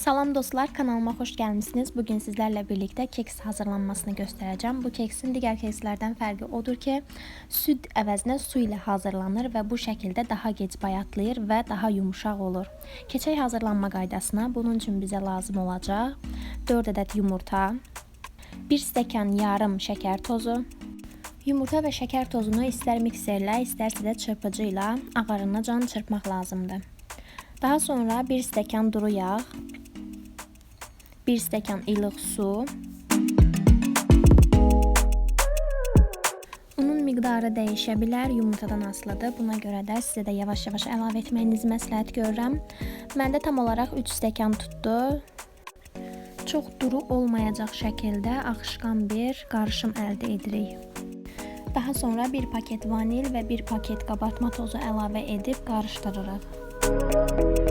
Salam dostlar, kanalıma hoş gelmişsiniz. Bugün sizlerle birlikte keks hazırlanmasını göstereceğim. Bu keksin diğer kekslerden fərqi odur ki, süt əvəzinə su ilə hazırlanır və bu şəkildə daha gec bayatlayır və daha yumuşaq olur. Keçək hazırlanma qaydasına. Bunun üçün bizə lazım olacaq 4 ədəd yumurta, 1 stəkan yarım şəkər tozu, Yumurta və şəkər tozunu istər mikserlə, istərsə də çırpıcı ilə ağarınacan çırpmaq lazımdır. Daha sonra 1 stəkan duru yağ, 1 stəkan ilıq su, Unun miqdarı dəyişə bilər, yumurtadan asılıdır. Buna görə də sizə də yavaş-yavaş əlavə etməyinizi məsləhət görürəm. Məndə tam olaraq 3 stəkan tutdu. Çox duru olmayacaq şəkildə axışqan bir qarışım əldə edirik. Daha sonra bir paket vanil və bir paket qabartma tozu əlavə edib qarışdırırıq.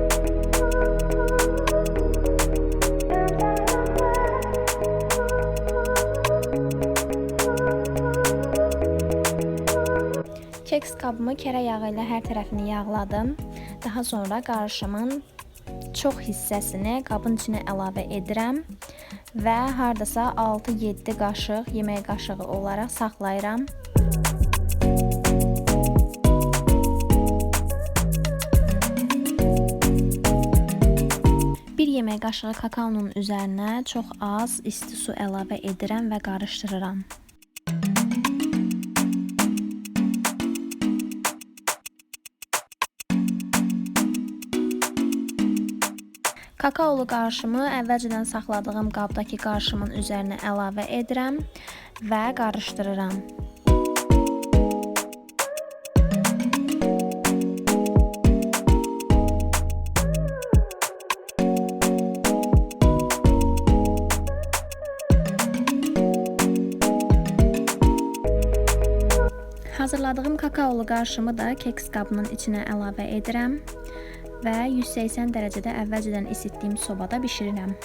Keks qabımı kərə yağı ilə hər tərəfini yağladım. Daha sonra qarışımın çox hissəsini qabın içinə əlavə edirəm və hardasa 6-7 qaşıq yemək qaşığı olaraq saxlayıram. Bir yemək qaşığı kakaonun üzərinə çox az isti su əlavə edirəm və qarışdırıram. Kakaolu qarışımı əvvəlcədən saxladığım qabdakı qarışımın üzərinə əlavə edirəm və qarışdırıram. Hazırladığım kakaolu qarışımı da keks qabının içinə əlavə edirəm və 180 dərəcədə əvvəlcədən isitdiyim sobada bişirirəm.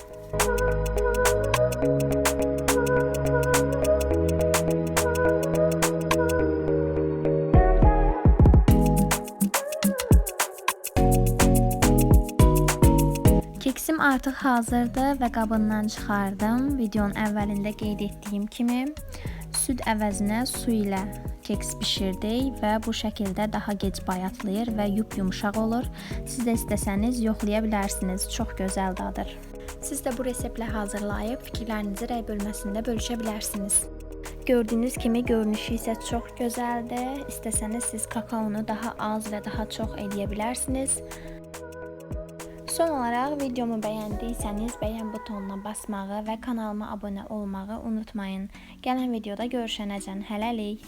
Keksim artıq hazırdır və qabından çıxardım. Videonun əvvəlində qeyd etdiyim kimi süd əvəzinə su ilə keks bişirdik və bu şəkildə daha gec bayatlayır və yup-yumşaq olur. Siz də istəsəniz yoxlaya bilərsiniz. Çox gözəl dadır. Siz də bu reseptlə hazırlayıb fikirlərinizi rəy bölməsində bölüşə bilərsiniz. Gördüyünüz kimi görünüşü isə çox gözəldir. İstəsəniz siz kakaonu daha az və daha çox eləyə bilərsiniz. Son olaraq videomu bəyəndiysəniz bəyən butonuna basmağı və kanalıma abunə olmağı unutmayın. Gələn videoda görüşənəcən hələlik.